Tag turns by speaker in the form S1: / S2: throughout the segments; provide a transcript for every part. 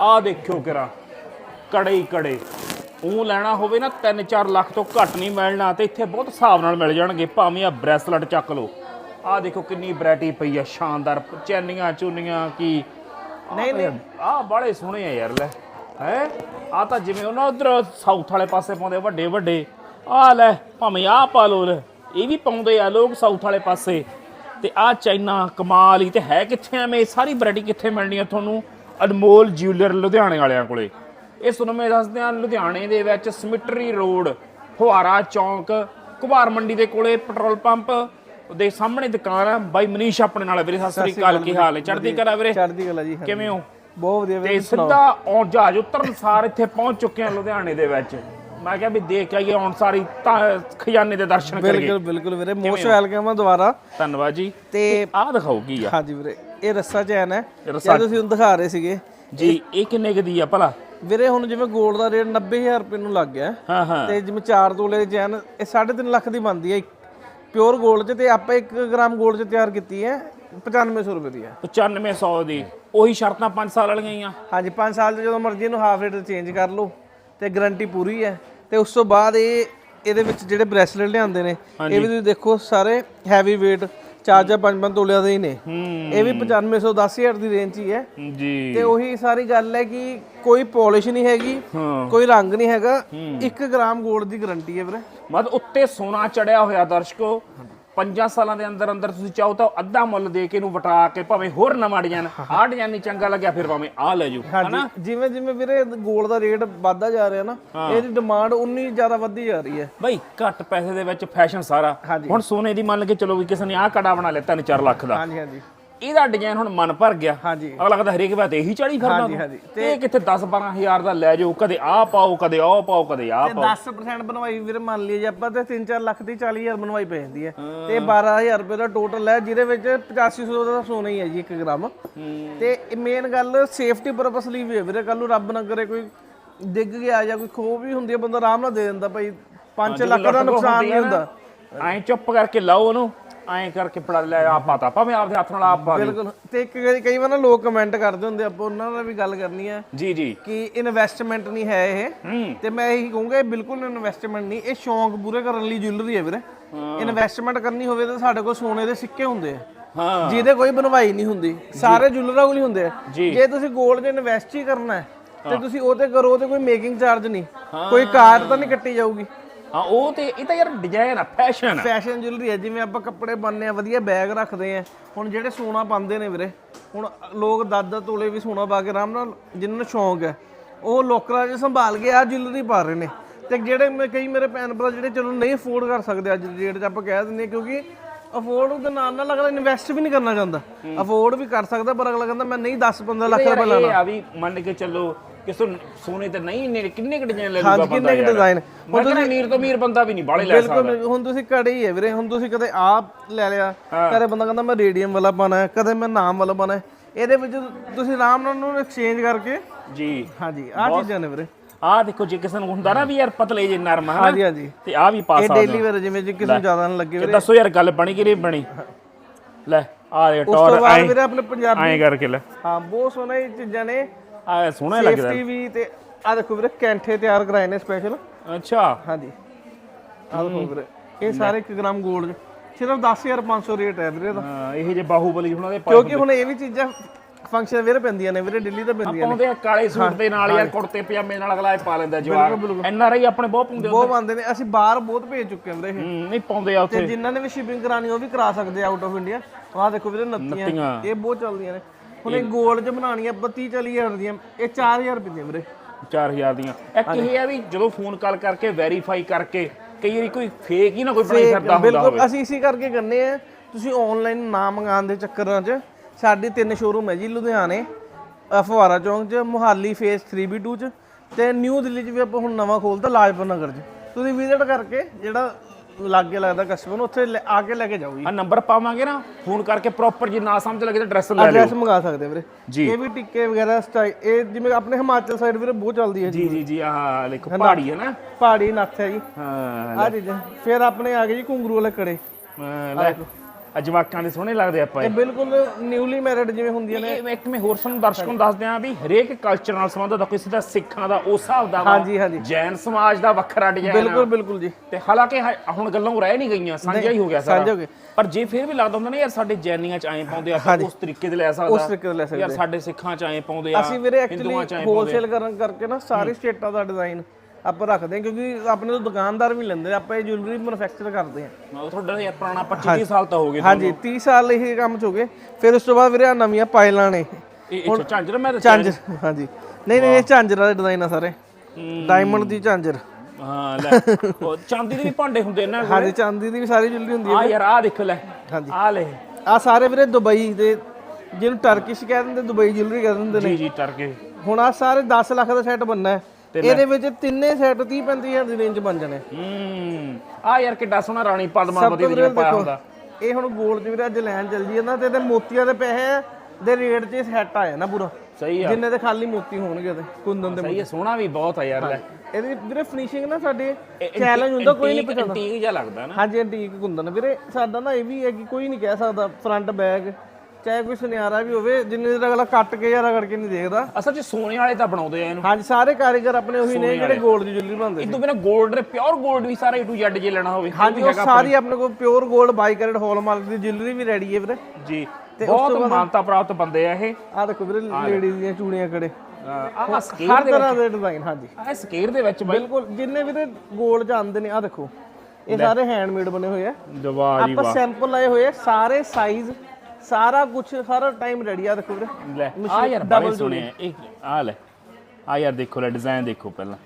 S1: ਆਹ ਦੇਖਿਓ ਕਿਰਾ। ਕੜੇ ਹੀ ਕੜੇ। ਉਹ ਲੈਣਾ ਹੋਵੇ ਨਾ 3-4 ਲੱਖ ਤੋਂ ਘੱਟ ਨਹੀਂ ਮਿਲਣਾ ਤੇ ਇੱਥੇ ਬਹੁਤ ਹਿਸਾਬ ਨਾਲ ਮਿਲ ਜਾਣਗੇ ਭਾਵੇਂ ਆ ਬ੍ਰੈਸਲੈਟ ਚੱਕ ਲਓ। ਆਹ ਦੇਖੋ ਕਿੰਨੀ ਵੈਰਾਈਟੀ ਪਈ ਆ ਸ਼ਾਨਦਾਰ ਚੈਨੀਆਂ ਚੁੰਨੀਆਂ ਕੀ? ਨਹੀਂ ਨਹੀਂ। ਆਹ ਬੜੇ ਸੋਹਣੇ ਆ ਯਾਰ ਲੈ। ਹੈ? ਆ ਤਾਂ ਜਿਵੇਂ ਉਹਨਾਂ ਉਧਰ ਸਾਊਥ ਵਾਲੇ ਪਾਸੇ ਪਾਉਂਦੇ ਵੱਡੇ ਵੱਡੇ। ਆਹ ਲੈ ਭਾਵੇਂ ਆਹ ਪਾ ਲਓ ਲੈ। ਇਹ ਵੀ ਪਾਉਂਦੇ ਆ ਲੋਕ ਸਾਊਥ ਵਾਲੇ ਪਾਸੇ। ਤੇ ਆਹ ਚਾਈਨਾ ਕਮਾਲ ਹੀ ਤੇ ਹੈ ਕਿੱਥੇ ਐਵੇਂ? ਸਾਰੀ ਵੈਰਾਈਟੀ ਕਿੱਥੇ ਮਿਲਣੀ ਆ ਤੁਹਾਨੂੰ? ਅਨਮੋਲ ਜਿਊਲਰ ਲੁਧਿਆਣੇ ਵਾਲਿਆਂ ਕੋਲੇ। ਇਹ ਤੁਹਾਨੂੰ ਮੈਂ ਦੱਸਦੇ ਆ ਲੁਧਿਆਣੇ ਦੇ ਵਿੱਚ ਸਮਿਟਰੀ ਰੋਡ ਫੁਹਾਰਾ ਚੌਂਕ ਕੁਬਾਰ ਮੰਡੀ ਦੇ ਕੋਲੇ ਪੈਟਰੋਲ ਪੰਪ ਦੇ ਸਾਹਮਣੇ ਦੁਕਾਨ ਆ। ਬਾਈ ਮਨੀਸ਼ ਆਪਣੇ ਨਾਲ ਵੀਰੇ ਸਤਿ ਸ੍ਰੀ ਅਕਾਲ ਕੀ ਹਾਲ ਹੈ? ਚੜ੍ਹਦੀ ਕਲਾ ਵੀਰੇ?
S2: ਚੜ੍ਹਦੀ ਆ ਜੀ
S1: ਕਿਵੇਂ ਹੋ?
S2: ਬਹੁਤ ਵਧੀਆ
S1: ਤੇ
S2: ਵੀਰੇ
S1: ਸਿੱਧਾ ਆਉਣ ਜਹਾਜ਼ ਉਤਰਨ ਸਾਰ ਇੱਥੇ ਪਹੁੰਚ ਚੁੱਕੇ ਆ ਲੁਧਿਆਣੇ ਦੇ ਵਿੱਚ। ਮੈਂ ਕਿਹਾ ਵੀ ਦੇਖ ਕੇ ਆਈਏ ਸਾਰੀ ਖਜ਼ਾਨੇ ਦੇ ਦਰਸ਼ਨ ਕਰੀਏ।
S2: ਬਿਲਕੁਲ ਬਿਲਕੁਲ ਵੀਰੇ ਮੋਸਟ ਵੈਲਕਮ ਆ ਦੁਬਾਰਾ?
S1: ਧੰਨਵਾਦ ਜੀ।
S2: ਤੇ
S1: ਆਹ ਦਿਖਾਓ ਕੀ ਆ।
S2: ਹਾਂਜੀ ਵੀਰੇ ਇਹ ਰੱਸਾ ਚੈਨ ਹੈ।
S1: ਰੱਸਾ
S2: ਤੁਸੀਂ ਦਿਖਾ ਰਹੇ ਸੀਗੇ।
S1: ਜੀ ਇਹ ਕਿੰਨੇ ਕੁ ਦੀ ਆ ਭਲਾ?
S2: ਵੀਰੇ ਹੁਣ ਜਿਵੇਂ 골ਡ ਦਾ ਰੇਟ 90000 ਰੁਪਏ ਨੂੰ ਲੱਗ ਗਿਆ। ਤੇ ਜਿਵੇਂ 4 ਤੋਲੇ ਦੀ ਚੈਨ ਇਹ 3.5 ਲੱਖ ਦੀ ਬਣਦੀ ਹੈ। ਪਿਓਰ 골ਡ 'ਚ ਤੇ ਆਪਾਂ 1 ਗ੍ਰਾਮ 골ਡ 'ਚ ਤਿਆਰ ਕੀਤੀ ਹੈ 9500 ਰੁਪਏ ਦੀ ਹੈ।
S1: 9500 ਦੀ। ਉਹੀ ਸ਼ਰਤਾਂ 5 ਸਾਲ ਵਾਲੀਆਂ ਹੀ ਆ।
S2: ਹਾਂਜੀ 5 ਸਾਲ ਤੇ ਜਦੋਂ ਮਰਜ਼ੀ ਇਹਨੂੰ ਹਾਫ ਰੇਟ ਤੇ ਚੇਂਜ ਕਰ ਲਓ ਤੇ ਗਾਰੰਟੀ ਪੂਰੀ ਹੈ। ਤੇ ਉਸ ਤੋਂ ਬਾਅਦ ਇਹ ਇਹਦੇ ਵਿੱਚ ਜਿਹੜੇ ਬ੍ਰੈਸਲੇਟ ਲਿਆਉਂਦੇ ਨੇ ਇਹ ਵੀ ਤੁਸੀਂ ਦੇਖੋ ਸਾਰੇ ਹੈਵੀ weight ਚਾਰ ਚਾਰ ਪੰਜ ਤੋਲਿਆਂ ਦੇ ਹੀ ਨੇ। ਇਹ ਵੀ 9500 10000 ਦੀ ਰੇਂਜ 'ਚ ਹੀ ਹੈ।
S1: ਜੀ।
S2: ਤੇ ਉਹੀ ਸਾਰੀ ਗੱਲ ਹੈ ਕਿ ਕੋਈ ਪਾਲਿਸ਼ ਨਹੀਂ ਹੈਗੀ ਕੋਈ ਰੰਗ ਨਹੀਂ ਹੈਗਾ। 1 ਗ੍ਰਾਮ 골ਡ ਦੀ ਗਾਰੰਟੀ ਹੈ ਵੀਰੇ।
S1: ਮਤਲਬ ਉੱਤੇ ਸੋਨਾ ਚੜਿਆ ਹੋਇਆ ਦਰਸ਼ਕੋ। ਪੰਜਾਂ ਸਾਲਾਂ ਦੇ ਅੰਦਰ ਅੰਦਰ ਤੁਸੀਂ ਚਾਹੋ ਤਾਂ ਅੱਧਾ ਮੁੱਲ ਦੇ ਕੇ ਇਹਨੂੰ ਵਟਾ ਕੇ ਭਾਵੇਂ ਹੋਰ ਨਵਾਂ ਡਿਜ਼ਾਈਨ ਆਹ ਡਿਜ਼ਾਈਨ ਨਹੀਂ ਚੰਗਾ ਲੱਗਿਆ ਫਿਰ ਭਾਵੇਂ ਆਹ ਲੈ ਜਾਓ ਹਨਾ?
S2: ਜਿਵੇਂ ਜਿਵੇਂ ਵੀਰੇ 골ਡ ਦਾ ਰੇਟ ਵੱਧਦਾ ਜਾ ਰਿਹਾ ਨਾ ਇਹਦੀ ਡਿਮਾਂਡ ਉਨੀ ਜ਼ਿਆਦਾ ਵੱਧਦੀ ਜਾ ਰਹੀ ਹੈ।
S1: ਬਈ ਘੱਟ ਪੈਸੇ ਦੇ ਵਿੱਚ ਫੈਸ਼ਨ ਸਾਰਾ। ਹੁਣ ਸੋਨੇ ਦੀ ਮੰਨ ਕੇ ਚਲੋ ਵੀ ਕਿਸੇ ਨੇ ਆਹ ਕੜਾ ਬਣਾ ਲਿਆ 3-4 ਲੱਖ ਦਾ।
S2: ਹਾਂਜੀ ਹਾਂਜੀ।
S1: ਇਹਦਾ ਡਿਜ਼ਾਈਨ ਹੁਣ ਮਨ ਭਰ ਗਿਆ।
S2: ਹਾਂਜੀ।
S1: ਅਗਲਾ ਕਹਿੰਦਾ ਹਰੇਕ ਵਾਰ ਇਹੀ ਚਾੜੀ ਫਿਰਦਾ
S2: ਹਾਂਜੀ,
S1: ਤੂੰ।
S2: ਹਾਂਜੀ।
S1: ਤੇ ਇਹ ਕਿੱਥੇ 10-12 ਹਜ਼ਾਰ ਦਾ ਲੈ ਜਾਓ ਕਦੇ ਆਹ ਪਾਓ ਕਦੇ ਆਹ ਪਾਓ ਕਦੇ ਆਹ
S2: ਤੇ
S1: ਪਾਓ।
S2: 10% ਬਣਵਾਈ ਵੀਰੇ ਮੰਨ ਲਈਏ ਜੇ ਆਪਾਂ ਤੇ 3-4 ਲੱਖ ਦੀ 40000 ਬਣਵਾਈ ਪੈ ਜਾਂਦੀ ਹੈ। ਤੇ 12000 ਰੁਪਏ ਦਾ ਟੋਟਲ ਹੈ ਜਿਹਦੇ ਵਿੱਚ 8500 ਦਾ ਸੋਨਾ ਹੀ ਹੈ ਜੀ 1 ਗ੍ਰਾਮ। ਤੇ ਮੇਨ ਗੱਲ ਸੇਫਟੀ ਪਰਪਸ ਲਈ ਵੀ ਹੈ ਵੀਰੇ ਕੱਲ ਨੂੰ ਰੱਬ ਨਾ ਕਰੇ ਕੋਈ ਡਿੱਗ ਗਿਆ ਜਾਂ ਕੋਈ ਖੋ ਵੀ ਹੁੰਦੀ ਹੈ ਬੰਦਾ ਆਰਾਮ ਨਾਲ ਦੇ ਦਿੰਦਾ ਭਾਈ। 5 ਲੱਖ ਦਾ ਨੁਕਸਾਨ ਨਹੀਂ ਹੁੰਦਾ।
S1: ਐਂ ਚੁੱਪ ਕਰਕੇ ਲਾਓ ਉਹਨੂੰ। ਐਂ ਕਰਕੇ ਫੜਾ ਲੈ ਆ ਪਾਤਾ ਭਾਵੇਂ ਆਪਦੇ ਹੱਥ ਨਾਲ ਆਪ ਪਾ।
S2: ਬਿਲਕੁਲ। ਤੇ ਇੱਕ ਵਾਰੀ- ਕਈ ਵਾਰ ਨਾ ਲੋਕ ਕਮੈਂਟ ਕਰਦੇ ਹੁੰਦੇ ਆਪਾਂ ਉਹਨਾਂ ਨਾਲ ਵੀ ਗੱਲ ਕਰਨੀ ਹੈ
S1: ਜੀ ਜੀ।
S2: ਕਿ ਇਨਵੈਸਟਮੈਂਟ ਨਹੀਂ ਹੈ ਇਹ। ਤੇ ਮੈਂ ਇਹੀ ਕਹੂੰਗਾ ਇਹ ਬਿਲਕੁਲ ਇਨਵੈਸਟਮੈਂਟ ਨਹੀਂ ਇਹ ਸ਼ੌਂਕ ਪੂਰੇ ਕਰਨ ਲਈ ਜੁਐਲਰੀ ਹੈ ਵੀਰੇ। ਇਨਵੈਸਟਮੈਂਟ ਕਰਨੀ ਹੋਵੇ ਤਾਂ ਸਾਡੇ ਕੋਲ ਸੋਨੇ ਦੇ ਸਿੱਕੇ ਹੁੰਦੇ ਆ।
S1: ਹਾਂ।
S2: ਜਿਹਦੇ ਕੋਈ ਬਣਵਾਈ ਨਹੀਂ ਹੁੰਦੀ। ਸਾਰੇ ਜੁਐਲਰਾਂ ਕੋਲ ਹੀ ਹੁੰਦੇ ਆ।
S1: ਜੀ।
S2: ਜੇ ਤੁਸੀਂ 골ਡ 'ਚ ਇਨਵੈਸਟ ਹੀ ਕਰਨਾ ਹੈ ਤੇ ਤੁਸੀਂ ਉਹ ਤੇ ਕਰੋ ਤੇ ਕੋਈ ਮੇਕਿੰਗ ਚਾਰਜ ਨਹੀਂ। ਕੋਈ ਕਾਰ ਤਾਂ ਨਹੀਂ ਕੱਟੀ ਜਾਊਗੀ।
S1: ਹਾਂ ਉਹ ਤੇ ਇਹ ਤਾਂ ਯਾਰ ਡਿਜ਼ਾਈਨ ਆ ਫੈਸ਼ਨ ਆ।
S2: ਫੈਸ਼ਨ ਜੁਐਲਰੀ ਹੈ ਜਿਵੇਂ ਆਪਾਂ ਕੱਪੜੇ ਬੰਨਦੇ ਆ ਵਧੀਆ ਬੈਗ ਰੱਖਦੇ ਆ। ਹੁਣ ਜਿਹੜੇ ਸੋਨਾ ਪਾਉਂਦੇ ਨੇ ਵੀਰੇ ਹੁਣ ਲੋਕ ਦਾਦਾ ਤੋਲੇ ਵੀ ਸੋਨਾ ਪਾ ਕੇ ਆਰਾਮ ਨਾਲ ਜਿਨ੍ਹਾਂ ਨੂੰ ਸ਼ੌਂਕ ਹੈ ਉਹ ਲੋਕਰਾਂ 'ਚ ਸੰਭਾਲ ਕੇ ਆ ਜੁਐਲਰੀ ਪਾ ਰਹੇ ਨੇ। ਤੇ ਜਿਹੜੇ ਮੈਂ ਕਈ ਮੇਰੇ ਭੈਣ ਭਰਾ ਜਿਹੜੇ ਚਲੋ ਨਹੀਂ ਅਫੋਰਡ ਕਰ ਸਕਦੇ ਅੱਜ ਦੀ ਡੇਟ 'ਚ ਆਪਾਂ ਕਹਿ ਦਿੰਦੇ ਕਿਉਂਕਿ ਅਫੋਰਡ ਦੇ ਨਾਲ ਨਾਲ ਅਗਲਾ ਇਨਵੈਸਟ ਵੀ ਨਹੀਂ ਕਰਨਾ ਚਾਹੁੰਦਾ। ਅਫੋਰਡ ਵੀ ਕਰ ਸਕਦਾ ਪਰ ਅਗਲਾ ਕਹਿੰਦਾ ਮੈਂ ਨਹੀਂ 10 15 ਲੱਖ ਰੁਪਏ
S1: ਇਹ ਆ ਵੀ ਮੰਨ ਕੇ ਚੱਲੋ ਕਿਸੇ ਨੂੰ ਸੋਨੇ ਤੇ ਨਹੀਂ ਨੇ ਕਿੰਨੇ ਕਿ ਡਿਜ਼ਾਈਨ ਲੈ
S2: ਹਾਂਜੀ,
S1: ਲੂਗਾ ਬੰਦਾ
S2: ਕਿੰਨੇ ਕੁ
S1: ਯਾਰ?
S2: design?
S1: ਹੁਣ ਤੁਸੀਂ ਅਮੀਰ ਤੋਂ ਅਮੀਰ ਬੰਦਾ ਵੀ ਨਹੀਂ ਬਾਲੇ ਲੈ ਸਕਦਾ।
S2: ਬਿਲਕੁਲ ਹੁਣ ਤੁਸੀਂ ਕੜੇ ਹੀ ਹੈ ਵੀਰੇ ਹੁਣ ਤੁਸੀਂ ਕਦੇ ਆਪ ਲੈ ਲਿਆ। ਕਦੇ ਬੰਦਾ ਕਹਿੰਦਾ ਮੈਂ ਰੇਡੀਅਮ ਵਾਲਾ ਪਾਣਾ ਹੈ ਕਦੇ ਮੈਂ ਨਾਮ ਵਾਲਾ ਪਾਣਾ ਹੈ। ਇਹਦੇ ਵਿੱਚ ਤੁਸੀਂ ਆਰਾਮ ਨਾਲ ਉਹਨੂੰ ਐਕਸਚੇਂਜ ਕਰਕੇ
S1: ਜੀ।
S2: ਹਾਂਜੀ ਆਹ ਚੀਜ਼ਾਂ ਨੇ ਵੀਰੇ।
S1: ਆਹ ਦੇਖੋ ਜੇ ਕਿਸੇ ਨੂੰ ਹੁੰਦਾ ਨਾ ਵੀ ਯਾਰ ਪਤਲੇ ਜੇ ਨਰਮ ਹਨਾ?
S2: ਹਾਂਜੀ ਹਾਂਜੀ।
S1: ਤੇ ਆਹ ਵੀ ਪਾ
S2: ਇਹ
S1: ਸਕਦਾ
S2: ਡੇਲੀ ਵੇਅਰ ਜਿਵੇਂ ਜੇ ਕਿਸੇ ਨੂੰ ਜ਼ਿਆਦਾ ਨਾ ਲੱਗੇ
S1: ਤੇ
S2: ਵੀਰੇ।
S1: ਦੱਸੋ ਯਾਰ ਗੱਲ ਬਣੀ ਕਿ ਨਹੀਂ ਬਣੀ? ਲੈ ਆ ਦੇ
S2: ਉਸ ਤੋਂ ਬਾਅਦ ਵੀਰੇ ਆਪਣੇ ਪੰਜਾਬੀ
S1: ਐਂ ਕਰਕੇ ਲੈ।
S2: ਹਾਂ ਬਹੁਤ ਸੋਹਣਾ ਇਹ ਚੀਜ਼ਾਂ ਨੇ।
S1: ਆ ਸੋਹਣਾ ਲੱਗਦਾ।
S2: ਸੇਫਟੀ ਵੀ ਤੇ ਆ ਦੇਖੋ ਵੀਰੇ ਕੈਂਠੇ ਤਿਆਰ ਕਰਾਏ ਨੇ ਸਪੈਸ਼ਲ
S1: ਅੱਛਾ।
S2: ਹਾਂਜੀ। ਆ ਦੇਖੋ ਵੀਰੇ ਇਹ ਸਾਰੇ 1 ਗ੍ਰਾਮ 골ਡ ਸਿਰਫ 10500 ਰੇਟ ਹੈ ਵੀਰੇ ਦਾ
S1: ਹਾਂ ਇਹ ਜੇ ਬਾਹੂਬਲੀ ਉਹਨਾਂ ਦੇ
S2: ਕਿਉਂਕਿ ਹੁਣ ਇਹ ਵੀ ਚੀਜ਼ਾਂ ਫੰਕਸ਼ਨ ਵੀਰੇ ਪੈਂਦੀਆਂ ਨੇ ਵੀਰੇ ਦਿੱਲੀ ਤਾਂ ਪੈਂਦੀਆਂ ਨੇ।
S1: ਪਾਉਂਦੇ ਆ ਕਾਲੇ ਸੂਟ ਦੇ ਨਾਲ ਯਾਰ ਕੁੜਤੇ ਪਜਾਮੇ ਨਾਲ ਅਗਲਾ ਇਹ ਪਾ ਲੈਂਦਾ ਜਵਾਬ ਐਨ ਆਰ ਆਈ ਆਪਣੇ ਬਹੁਤ ਪਾਉਂਦੇ।
S2: ਬਹੁਤ ਬੰਦੇ ਨੇ ਅਸੀਂ ਬਾਹਰ ਬਹੁਤ ਭੇਜ ਚੁੱਕੇ ਹਾਂ ਵੀਰੇ ਇਹ।
S1: ਨਹੀਂ ਪਾਉਂਦੇ ਆ
S2: ਤੇ
S1: ਉੱਥੇ।
S2: ਜਿਨ੍ਹਾਂ ਨੇ ਵੀ ਸ਼ਿਪਿੰਗ ਕਰਾਣੀ ਉਹ ਵੀ ਕਰਾ ਸਕਦੇ ਆ ਆਊਟ ਆਫ ਇੰਡੀਆ ਆਹ ਦੇਖੋ ਵੀਰੇ ਨੱਤੀਆਂ। ਇਹ ਬਹੁਤ ਚੱਲਦੀਆਂ ਨੇ। ਹੁਣ ਇਹ 골ਡ 'ਚ ਬਣਾਉਣੀਆਂ 32 40 ਹਜ਼ਾਰ ਦੀਆਂ ਇਹ 4000 ਰੁਪਏ ਦੀਆਂ ਵੀਰੇ।
S1: 4000 ਦੀਆਂ। ਇੱਕ ਇਹ ਆ ਵੀ ਜਦੋਂ ਫੋਨ ਕਾਲ ਕਰਕੇ ਵੈਰੀਫਾਈ ਕਰਕੇ ਕਈ ਵਾਰੀ ਕੋਈ ਫੇਕ ਹੀ ਨਾ ਕੋਈ ਬਣਾਈ ਫਿਰਦਾ ਹੁੰਦਾ
S2: ਬਿਲਕੁਲ ਅਸੀਂ ਇਸੇ ਕਰਕੇ ਕਰਨੇ ਆ ਤੁਸੀਂ ਆਨਲਾਈਨ ਨਾ ਮੰਗਾਉਣ ਦੇ ਚੱਕਰਾਂ 'ਚ ਸਾਡੀ ਤਿੰਨ ਸ਼ੋਰੂਮ ਹੈ ਜੀ ਲੁਧਿਆਣੇ ਅ, ਫੁਹਾਰਾ ਚੌਂਕ 'ਚ ਮੁਹਾਲੀ ਫੇਸ 3B2 'ਚ ਤੇ ਨਿਊ ਦਿੱਲੀ 'ਚ ਵੀ ਆਪਾਂ ਹੁਣ ਨਵਾਂ ਖੋਲਤਾ ਲਾਜਪਤ ਨਗਰ 'ਚ। ਤੁਸੀਂ ਵਿਜ਼ਿਟ ਕਰਕੇ ਜਿਹੜਾ ਲਾਗੇ ਲੱਗਦਾ ਕਸਟਮਰ ਨੂੰ ਉੱਥੇ ਲੈ- ਆ ਕੇ ਲੈ ਕੇ ਜਾਓ ਜੀ।
S1: ਆ ਨੰਬਰ ਪਾਵਾਂਗੇ ਨਾ ਫੋਨ ਕਰਕੇ ਪ੍ਰੋਪਰ ਜੇ ਨਾ ਸਮਝ ਲੱਗੇ ਤਾਂ ਐਡਰੈਸ ਲੈ ਲਿਓ।
S2: ਐਡਰੈਸ ਮੰਗਾ ਸਕਦੇ ਵੀਰੇ।
S1: ਜੀ।
S2: ਇਹ ਵੀ ਟਿੱਕੇ ਵਗੈਰਾ ਸਟਾਈਲ ਇਹ ਜਿਵੇਂ ਆਪਣੇ ਹਿਮਾਚਲ ਸਾਈਡ ਵੀਰੇ ਬਹੁਤ ਚੱਲਦੀ ਹੈ ਜੀ।
S1: ਜੀ ਜੀ ਜੀ ਆਹ ਦੇਖੋ ਪਹਾੜੀ ਹੈ ਨਾ?
S2: ਪਹਾੜੀ ਨੱਥ ਹੈ ਜੀ।
S1: ਹਾਂ
S2: ਆ ਚੀਜ਼ਾਂ। ਫਿਰ ਆਪਣੇ ਆ ਗਏ ਜੀ ਘੁੰਗਰੂ ਵਾਲੇ ਕੜੇ।
S1: ਅਹ ਲੈ। ਆ ਜਵਾਕਾਂ ਦੇ ਸੋਹਣੇ ਲੱਗਦੇ ਆਪਾਂ
S2: ਇਹ।
S1: ਇਹ
S2: ਬਿਲਕੁਲ ਨਿਊਲੀ ਮੈਰਿਡ ਜਿਵੇਂ ਹੁੰਦੀਆਂ ਨੇ।
S1: ਇਹ ਇੱਕ ਮੈਂ ਹੋਰ ਸਾਨੂੰ ਦਰਸ਼ਕਾਂ ਨੂੰ ਦੱਸਦੇ ਆਂ ਵੀ ਹਰੇਕ ਕਲਚਰ ਨਾਲ ਸੰਬੰਧਿਤ ਦਾ ਕਿਸੇ ਦਾ ਸਿੱਖਾਂ ਦਾ ਉਸ ਹਿਸਾਬ ਦਾ ਵਾ।
S2: ਹਾਂਜੀ, ਹਾਂਜੀ।
S1: ਜੈਨ ਸਮਾਜ ਦਾ ਵੱਖਰਾ ਡਿਜ਼ਾਈਨ
S2: ਬਿਲਕੁਲ ਬਿਲਕੁਲ ਜੀ।
S1: ਤੇ ਹਾਲਾਂਕਿ ਹ- ਹੁਣ ਗੱਲਾਂ ਰਹਿ ਨਹੀਂ ਗਈਆਂ ਸਾਂਝਾ ਹੀ ਹੋ ਗਿਆ
S2: ਸਾਂਝਾ
S1: ਸਾਰਾ
S2: ਹੋ ਗਿਆ।
S1: ਪਰ ਜੇ ਫਿਰ ਵੀ ਲੱਗਦਾ ਹੁੰਦਾ ਨਾ ਯਾਰ ਸਾਡੇ ਜੈਨੀਆਂ ਚ ਐਂ ਪਾਉਂਦੇ ਆ ਉਸ ਤਰੀਕੇ ਦੇ ਲੈ ਸਕਦਾ।
S2: ਉਸ ਤਰੀਕੇ ਦੇ ਲੈ ਸਕਦੇ।
S1: ਯਾਰ ਸਾਡੇ ਸਿੱਖਾਂ ਚ ਐਂ ਪਾਉਂਦੇ ਆ
S2: ਅਸੀਂ ਵੀਰੇ
S1: ਹਿੰਦੂਆਂ ਚ
S2: ਐਕਚੁਅਲੀ
S1: ਐਂ ਪਾਉਂਦੇ ਆ।
S2: ਹੋਲਸੇਲ ਕਰਨ ਕਰਕੇ ਨਾ ਸਾਰੇ ਸਟੇਟਾਂ ਦਾ ਡਿਜ਼ਾਈਨ ਆਪਾਂ ਰੱਖਦੇ ਹਾਂ ਕਿਉਂਕਿ ਆਪਣੇ ਤੋਂ ਦੁਕਾਨਦਾਰ ਵੀ ਲੈਂਦੇ ਆ, ਆਪਾਂ ਇਹ ਜੁਐਲਰੀ ਮੈਨੂਫੈਕਚਰ ਕਰਦੇ ਹਾਂ।
S1: ਤੁਹਾਡਾ ਯਾਰ ਪੁਰਾਣਾ 25 30 ਸਾਲ ਤਾਂ ਹੋ ਗਏ
S2: ਹਾਂਜੀ 30 ਸਾਲ ਇਹ ਕੰਮ ਚ ਹੋ ਗਏ। ਫਿਰ ਉਸ ਤੋਂ ਬਾਅਦ ਵੀਰੇ ਆਹ ਨਵੀਆਂ ਪਾਇਲਾਂ ਨੇ।
S1: ਇਹ ਝਾਂਜਰ ਮੈਂ
S2: ਝਾਂਜਰ ਹਾਂਜੀ। ਨਹੀਂ ਨਹੀਂ ਇਹ ਝਾਂਜਰਾਂ ਦੇ ਡਿਜ਼ਾਈਨ ਆ ਸਾਰੇ। ਡਾਇਮੰਡ ਦੀ ਝਾਂਜਰ।
S1: ਹਾਂ ਲੈ। ਉਹ ਚਾਂਦੀ ਦੇ ਵੀ ਭਾਂਡੇ ਹੁੰਦੇ ਨਾ
S2: ਹਾਂਜੀ ਚਾਂਦੀ ਦੀ ਵੀ ਸਾਰੀ ਜੁਐਲਰੀ ਹੁੰਦੀ ਹੈ
S1: ਆ ਯਾਰ ਆ ਦੇਖੋ ਲੈ।
S2: ਹਾਂਜੀ।
S1: ਆ ਲੈ।
S2: ਆ ਸਾਰੇ ਵੀਰੇ ਦੁਬਈ ਦੇ ਜਿਹਨੂੰ ਟਰਕਿਸ਼ ਕਹਿ ਦਿੰਦੇ ਦੁਬਈ ਜੁਐਲਰੀ ਕਹਿ ਦਿੰਦੇ ਨੇ।
S1: ਜੀ ਜੀ
S2: ਹੁਣ ਆ ਸਾਰੇ 10 ਲੱਖ ਦਾ ਸੈੱਟ ਬੰਨਾ ਹੈ। ਇਹਦੇ ਵਿੱਚ ਤਿੰਨੇ ਸੈੱਟ 30 35000 ਦੀ ਰੇਂਜ ਬਣ ਜਾਣੇ।
S1: ਹੂੰ। ਆ ਯਾਰ ਕਿੱਡਾ ਸੋਹਣਾ ਰਾਣੀ ਪਦਮਾਵਤੀ
S2: ਤੋਂ
S1: ਦੀ ਜਿਵੇਂ ਪਾਇਆ ਹੁੰਦਾ।
S2: ਇਹ ਹੁਣ 골ਡ 'ਚ ਵੀਰੇ ਅੱਜ ਲੈਣ ਚੱਲ ਜੀ ਨਾ ਤੇ ਇਹਦੇ ਮੋਤੀਆਂ ਦੇ ਪੈਸੇ ਦੇ ਰੇਟ 'ਚ ਸੈੱਟ ਆਇਆ ਨਾ ਪੂਰਾ।
S1: ਸਹੀ ਆ।
S2: ਜਿੰਨੇ ਦੇ ਖਾਲੀ ਮੋਤੀ ਹੋਣਗੇ ਤੇ ਕੁੰਦਨ ਦੇ
S1: ਸਹੀ ਹੈ ਸੋਹਣਾ ਵੀ ਬਹੁਤ ਆ ਯਾਰ ਲੈ।
S2: ਇਹਦੀ ਵੀਰੇ ਫਿਨਿਸ਼ਿੰਗ ਨਾ ਸਾਡੇ ਚੈਲੰਜ ਹੁੰਦਾ ਕੋਈ ਨਹੀਂ ਪਛਾਣਦਾ
S1: ਠੀਕ ਜਿਹਾ ਲੱਗਦਾ ਨਾ।
S2: ਹਾਂਜੀ ਐਂਟੀਕ ਕੁੰਦਨ। ਵੀਰੇ ਸਾਡਾ ਨਾ ਇਹ ਵੀ ਹੈ ਕਿ ਕੋਈ ਨਹੀਂ ਕਹਿ ਸਕਦਾ ਫਰੰਟ ਬੈਗ ਚਾਹੇ ਕੋਈ ਸੁਨਿਆਰਾ ਵੀ ਹੋਵੇ ਜਿੰਨੇ ਦਿਨ ਅਗਲਾ ਕੱਟ ਕੇ ਜਾਂ ਰਗੜ ਕੇ ਨਹੀਂ ਦੇਖਦਾ।
S1: ਅਸਲ 'ਚ ਸੋਨੇ ਵਾਲੇ ਤਾਂ ਬਣਾਉਂਦੇ ਆ ਇਹਨੂੰ।
S2: ਹਾਂਜੀ ਸਾਰੇ ਕਾਰੀਗਰ ਆਪਣੇ ਉਹੀ ਨੇ ਜਿਹੜੇ 골ਡ ਦੀ ਜੁਲਰੀ ਬਣਾਉਂਦੇ
S1: ਇਹ ਤੋਂ ਬਿਨਾ 골ਡ ਦੇ ਪਿਓਰ 골ਡ ਵੀ ਸਾਰਾ A to Z ਜੇ ਲੈਣਾ ਹੋਵੇ।
S2: ਹਾਂਜੀ ਉਹ ਸਾਰੀ ਆਪਣੇ ਕੋਲ ਪਿਓਰ 골ਡ ਬਾਈ ਕੈਰਟ ਹੌਲਮਾਰਕ ਦੀ ਜੁਲਰੀ ਵੀ ਰੈਡੀ ਹੈ ਵੀਰੇ।
S1: ਜੀ ਤੇ ਬਹੁਤ ਮਾਨਤਾ ਪ੍ਰਾਪਤ ਬੰਦੇ ਆ ਇਹ।
S2: ਆ ਦੇਖੋ ਵੀਰੇ ਲੇਡੀਜ਼ ਦੀਆਂ ਚੂੜੀਆਂ ਕੜੇ
S1: ਆ ਸਕੇਰ
S2: ਹਰ ਤਰ੍ਹਾਂ ਦੇ ਡਿਜ਼ਾਈਨ ਹਾਂਜੀ।
S1: ਆ ਸਕੇਰ ਦੇ ਵਿੱਚ
S2: ਬਿਲਕੁਲ ਜਿੰਨੇ ਵੀਰੇ 골ਡ ਚ ਆਉਂਦੇ ਨੇ ਆ ਦੇਖੋ। ਇਹ ਸਾਰੇ ਹੈਂਡਮੇਡ ਬਣੇ ਹੋਏ ਆ।
S1: ਵਾਹ ਜੀ ਵਾਹ।
S2: ਆਪਾਂ ਸੈਂਪਲ ਲਾਏ ਹੋਏ ਆ ਸਾਰੇ ਸਾਈਜ਼ ਸਾਰਾ ਕੁਝ ਸਾਰਾ ਟਾਈਮ ਰੈਡੀ ਆ ਦੇਖੋ ਵੀਰੇ।
S1: ਲੈ ਆ ਯਾਰ ਬੜੇ ਸੋਹਣੇ ਆ ਇਹ ਆ? ਲੈ ਆ ਯਾਰ ਦੇਖੋ ਲੈ ਡਿਜ਼ਾਈਨ ਦੇਖੋ ਪਹਿਲਾਂ।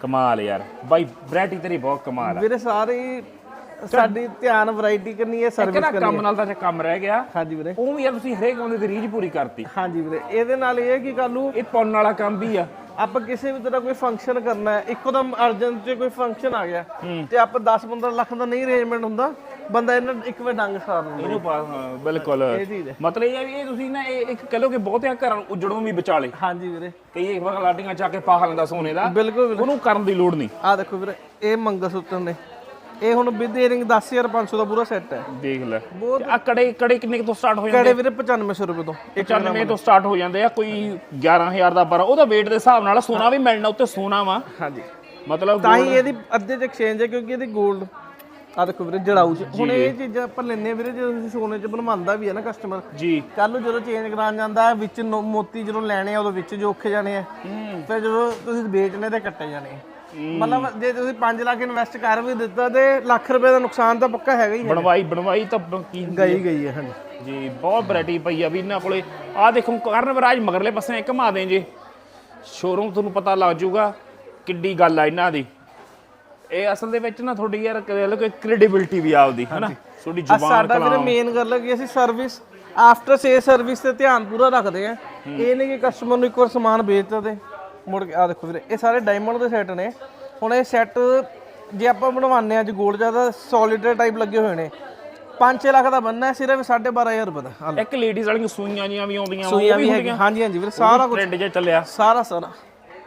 S1: ਕਮਾਲ ਯਾਰ। ਬਾਈ ਵੈਰਾਈਟੀ ਤੇਰੀ ਬਹੁਤ ਕਮਾਲ ਆ।
S2: ਵੀਰੇ ਸਾਰੇ ਹੀ ਸਾਡੀ ਧਿਆਨ ਵੈਰਾਈਟੀ ਕਰਨੀ ਹੈ ਸਰਵਿਸ
S1: ਕਿਹੜਾ ਕੰਮ ਨਾਲ ਤਾਂ ਕੰਮ ਰਹਿ ਗਿਆ
S2: ਹਾਂਜੀ ਵੀਰੇ।
S1: ਉਹ ਵੀ ਯਾਰ ਤੁਸੀਂ ਹਰੇਕ ਬੰਦੇ ਦੀ ਰੀਝ ਪੂਰੀ ਕਰਤੀ।
S2: ਹਾਂਜੀ ਵੀਰੇ ਇਹਦੇ ਨਾਲ ਇਹ ਹੈ ਕਿ ਕੱਲ ਨੂੰ
S1: ਇਹ ਪੁੰਨ ਵਾਲਾ ਕੰਮ ਵੀ ਆ।
S2: ਆਪਾਂ ਕਿਸੇ ਵੀ ਤਰ੍ਹਾਂ ਕੋਈ ਫੰਕਸ਼ਨ ਕਰਨਾ ਹੈ ਇੱਕੋਦਮ ਅਰਜੈਂਟ 'ਚ ਕੋਈ ਫੰਕਸ਼ਨ ਆ ਗਿਆ ਤੇ ਆਪਾਂ 10-15 ਲੱਖ ਦਾ ਨਹੀਂ ਅਰੇਂਜਮੈਂਟ ਹੁੰਦਾ ਬੰਦਾ ਇਹਨਾਂ ਇੱਕ ਵਾਰ ਡੰਗ ਸਾਰ ਲੈਂਦਾ
S1: ਇਹਨੂੰ ਪਾ ਹਾਂ, ਬਿਲਕੁਲ।
S2: ਇਹ ਚੀਜ਼ ਹੈ
S1: ਮਤਲਬ ਇਹ ਹੈ ਵੀ ਇਹ ਤੁਸੀਂ ਨਾ ਇਹ ਇੱਕ ਕਹ ਕਿ ਬਹੁਤਿਆਂ ਘਰਾਂ ਨੂੰ ਉਜੜੋਂ ਵੀ ਬਚਾਲੇ
S2: ਹਾਂਜੀ ਵੀਰੇ।
S1: ਕਈ ਇੱਕ ਵਾਰ ਲਾਟੀਆਂ ਚੱਕ ਕੇ ਪਾ ਲੈਂਦਾ ਸੋਨੇ ਦਾ।
S2: ਬਿਲਕੁਲ ਵੀਰੇ।
S1: ਉਹਨੂੰ ਕਰਨ ਦੀ ਲੋੜ ਨਹੀਂ।
S2: ਆਹ ਦੇਖੋ ਵੀਰੇ ਇਹ ਮੰਗਲ ਸੂਤਰ ਨੇ। ਇਹ ਹੁਣ ਵਿਦ ਏਅਰਿੰਗ 10500 ਦਾ ਪੂਰਾ ਸੈੱਟ ਹੈ।
S1: ਦੇਖ ਲੈ। ਆ ਕੜੇ ਕੜੇ ਕਿੰਨੇ ਕੁ ਤੋਂ ਸਟਾਰਟ ਹੋ ਜਾਂਦੇ
S2: ਕੜੇ ਵੀਰੇ 9500 ਰੁਪਏ ਤੋਂ।
S1: 95 ਤੋਂ ਸਟਾਰਟ ਹੋ ਜਾਂਦੇ ਆ। ਕੋਈ 11000 ਦਾ ਪਰ ਉਹਦਾ weight ਦੇ ਹਿਸਾਬ ਨਾਲ ਸੋਨਾ ਵੀ ਮਿਲਣਾ ਉੱਤੇ ਸੋਨਾ ਵਾ।
S2: ਹਾਂਜੀ।
S1: ਮਤਲਬ
S2: ਤਾਂ ਹੀ ਇਹਦੀ ਅੱਧੇ ਚ ਐਕਸਚੇਂਜ ਹੈ ਕਿਉਂਕਿ ਇਹਦੀ 골ਡ ਆ ਦੇਖੋ ਵੀਰੇ ਜੜਾਊ ਚ। ਹੁਣ ਇਹ ਚੀਜ਼ਾਂ ਆਪਾਂ ਲੈਨੇ ਵੀਰੇ ਜਦੋਂ ਤੁਸੀਂ ਸੋਨੇ ਚ ਬਣਵਾਉਂਦਾ ਵੀ ਹੈ ਨਾ ਕਸਟਮਰ
S1: ਜੀ।
S2: ਕੱਲ ਨੂੰ ਜਦੋਂ ਚੇਂਜ ਕਰਾਉਣ ਜਾਂਦਾ ਵਿੱਚ ਮੋਤੀ ਜਦੋਂ ਲੈਣੇ ਆ ਉਦੋਂ ਵਿੱਚ ਜੋਖੇ ਜਾਣੇ ਆ। ਫਿਰ ਜਦੋਂ ਤੁਸੀਂ ਵੇਚਣੇ ਤੇ ਕੱਟੇ ਜਾਣੇ ਮਤਲਬ ਜੇ ਤੁਸੀਂ 5 ਲੱਖ ਇਨਵੈਸਟ ਕਰ ਵੀ ਦਿੱਤਾ ਤੇ ਲੱਖ ਰੁਪਏ ਦਾ ਨੁਕਸਾਨ ਤਾਂ ਪੱਕਾ ਹੈਗਾ ਹੀ ਹੈ।
S1: ਬਣਵਾਈ ਬਣਵਾਈ ਤਾਂ ਕੀ
S2: ਗਈ ਗਈ ਹੈ ਹਾਂਜੀ।
S1: ਜੀ ਬਹੁਤ ਵੈਰਾਈਟੀ ਪਈ ਆ ਵੀ ਇਹਨਾਂ ਕੋਲੇ। ਆ ਦੇਖੋ ਕਰਨ ਵਿਰਾਜ ਮਗਰਲੇ ਪਾਸੇ ਘੁਮਾ ਦੇ ਜੇ। ਸ਼ੋਰੂਮ ਤੁਹਾਨੂੰ ਪਤਾ ਲੱਗ ਜਾਊਗਾ ਕਿੱਡੀ ਗੱਲ ਆ ਇਹਨਾਂ ਦੀ। ਇਹ ਅਸਲ ਦੇ ਵਿੱਚ ਨਾ ਤੁਹਾਡੀ ਯਾਰ ਕਹਿ ਲਓ ਕਿ ਕ੍ਰੈਡੀਬਿਲਟੀ ਵੀ ਆਪਦੀ ਹਨਾ ਤੁਹਾਡੀ ਜ਼ੁਬਾਨ
S2: ਸਾਡਾ ਵੀਰੇ ਮੇਨ ਗੱਲ ਹੈ ਕਿ ਅਸੀਂ ਸਰਵਿਸ ਆਫਟਰ ਸੇ ਸਰਵਿਸ ਤੇ ਧਿਆਨ ਪੂਰਾ ਰੱਖਦੇ ਆ ਇਹ ਨਹੀਂ ਕਿ ਕਸਟਮਰ ਨੂੰ ਇੱਕ ਵਾਰ ਸਮਾਨ ਵੇਚਤਾ ਤੇ ਮੁੜ ਕੇ ਆ ਦੇਖੋ ਵੀਰੇ ਇਹ ਸਾਰੇ ਡਾਇਮੰਡ ਦੇ ਸੈੱਟ ਨੇ। ਹੁਣ ਇਹ ਸੈੱਟ ਜੇ ਆਪਾਂ ਬਣਵਾਉਂਦੇ ਆ ਅੱਜ 골ਡ ਜ਼ਿਆਦਾ ਸੋਲਿਡ ਟਾਈਪ ਲੱਗੇ ਹੋਏ ਨੇ। 5-6 ਲੱਖ ਦਾ ਬੰਨਾ ਸਿਰਫ 12500 ਰੁਪਏ ਦਾ।
S1: ਇੱਕ ਲੇਡੀਜ਼ ਵਾਲੀਆਂ ਸੂਈਆਂ ਜੀਆਂ ਵੀ ਆਉਂਦੀਆਂ
S2: ਸੂਈਆਂ
S1: ਵੀ
S2: ਵੀ ਹੈਗੀ ਹਾਂਜੀ ਹਾਂਜੀ ਵੀਰੇ ਸਾਰਾ ਕੁਝ
S1: ਟ੍ਰੈਂਡ ਜੇ ਚੱਲਿਆ।
S2: ਸਾਰਾ ਸਾਰਾ।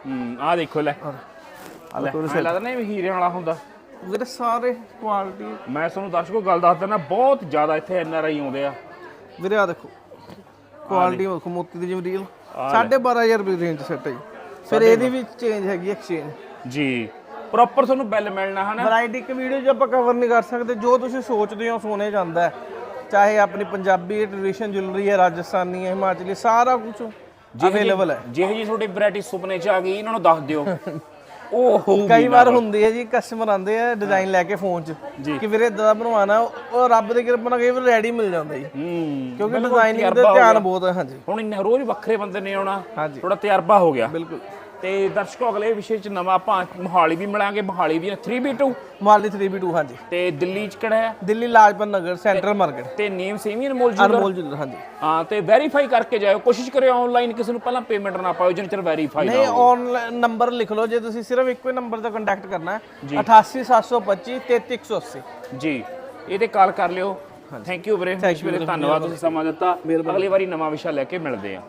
S1: ਹੂੰ ਆ ਦੇਖੋ ਲੈ।
S2: ਆ ਦੇਖੋ
S1: ਐਂ ਲੱਗਦਾ ਨਾ ਇਹ ਵੀ ਹੀਰਿਆਂ ਵਾਲਾ ਹੁੰਦਾ।
S2: ਵੀਰੇ ਸਾਰੇ ਕੁਆਲਿਟੀ
S1: ਮੈਂ ਤੁਹਾਨੂੰ ਦਰਸ਼ਕੋ ਗੱਲ ਦੱਸ ਦਿੰਦਾ ਬਹੁਤ ਜ਼ਿਆਦਾ ਇੱਥੇ ਐਨ ਆਰ ਆਈ ਆਉਂਦੇ ਆ।
S2: ਵੀਰੇ ਆ ਦੇਖੋ ਕੁਆਲਿਟੀ ਦੇਖੋ ਮੋਤੀ ਦੀ ਜਿਵੇਂ ਰੀਲ 12500 ਰੁਪਏ ਰੇਂਜ ਸੈੱਟ ਹੈ ਜੀ। ਫਿਰ ਇਹਦੀ ਵੀ ਚੇਂਜ ਹੈਗੀ ਐਕਸਚੇਂਜ
S1: ਜੀ ਪ੍ਰੋਪਰ ਤੁਹਾਨੂੰ ਬਿੱਲ ਮਿਲਣਾ ਹਨਾ।
S2: ਵੈਰਾਈਟੀ ਇੱਕ ਵੀਡੀਓ 'ਚ ਆਪਾਂ ਕਵਰ ਨਹੀਂ ਕਰ ਸਕਦੇ। ਜੋ ਤੁਸੀਂ ਸੋਚਦੇ ਹੋ ਸੋਨੇ ਜਾਂਦਾ ਹੈ। ਚਾਹੇ ਆਪਣੀ ਪੰਜਾਬੀ ਟ੍ਰੈਡੀਸ਼ਨ ਜੁਐਲਰੀ ਹੈ ਰਾਜਸਥਾਨੀ ਹੈ ਹਿਮਾਚਲੀ ਸਾਰਾ ਕੁਝ ਅਵੇਲੇਬਲ ਹੈ।
S1: ਜਿਹੇ ਜੀ ਤੁਹਾਡੀ ਵੈਰਾਈਟੀ ਸੁਪਨੇ ਚ ਆ ਗਈ ਇਹਨਾਂ ਨੂੰ ਦੱਸ ਦਿਓ। ਉਹ ਹੋਊਗੀ
S2: ਕਈ ਵਾਰ ਹੁੰਦੀ ਹੈ ਜੀ ਕਸਟਮਰ ਆਉਂਦੇ ਆ ਡਿਜ਼ਾਈਨ ਲੈ ਕੇ ਫੋਨ 'ਚ ਕਿ ਵੀਰੇ ਇਦਾਂ ਦਾ ਬਣਵਾਉਣਾ ਉਹ ਰੱਬ ਦੀ ਕਿਰਪਾ ਨਾਲ ਕਈ ਵਾਰ ਰੈਡੀ ਮਿਲ ਜਾਂਦਾ ਜੀ।
S1: ਹੂੰ
S2: ਕਿਉਂਕਿ ਡਿਜ਼ਾਈਨਿੰਗ ਤੇ ਧਿਆਨ ਬਹੁਤ ਹੈ ਹਾਂਜੀ।
S1: ਹੁਣ ਇੰਨੇ ਰੋਜ਼ ਵੱਖਰੇ ਬੰਦੇ ਨੇ ਆਉਣਾ ਥੋੜਾ ਤਜਰਬਾ ਹੋ ਗਿਆ।
S2: ਬਿਲਕੁਲ।
S1: ਤੇ ਦਰਸ਼ਕੋ ਅਗਲੇ ਵਿਸ਼ੇ ਚ ਨਵਾਂ ਆਪਾਂ ਮੋਹਾਲੀ ਵੀ ਮਿਲਾਂਗੇ ਮੋਹਾਲੀ ਵੀ 3B2
S2: ਮਾਲੀ 3B2 ਹਾਂਜੀ।
S1: ਤੇ ਦਿੱਲੀ ਚ ਕਿਹੜਾ ਹੈ?
S2: ਦਿੱਲੀ ਲਾਜਪਤ ਨਗਰ ਸੈਂਟਰਲ ਮਾਰਕੀਟ
S1: ਤੇ ਨੇਮ ਸੇਮ ਹੀ ਅਨਮੋਲ ਜੀ
S2: ਅਨਮੋਲ ਜੁਲਰ ਹਾਂਜੀ।
S1: ਹਾਂ ਤੇ ਵੈਰੀਫਾਈ ਕਰਕੇ ਜਾਇਓ ਕੋਸ਼ਿਸ਼ ਕਰਿਓ ਆਨਲਾਈਨ ਕਿਸੇ ਨੂੰ ਪਹਿਲਾਂ ਪੇਮੈਂਟ ਨਾ ਪਾਓ ਜਿੰਨੇ ਚਿਰ ਵੈਰੀਫਾਈ
S2: ਨਹੀਂ ਆਨਲਾਈਨ ਨੰਬਰ ਲਿਖ ਲਓ ਜੇ ਤੁਸੀਂ ਸਿਰਫ ਇੱਕੋ ਹੀ ਨੰਬਰ ਤੇ ਕੰਟੈਕਟ ਕਰਨਾ ਹੈ 88725 33180
S1: ਜੀ ਇਹਦੇ ਕਾਲ ਕਰ ਲਿਓ। ਥੈਂਕ ਯੂ ਵੀਰੇ। ਇਸ ਵੇਲੇ ਧੰਨਵਾਦ ਤੁਸੀਂ ਸਮਾਂ ਦਿੱਤਾ। ਅਗਲੀ ਵਾਰੀ ਨਵਾਂ ਵਿਸ਼ਾ ਲੈ ਕੇ ਮਿਲਦੇ ਆ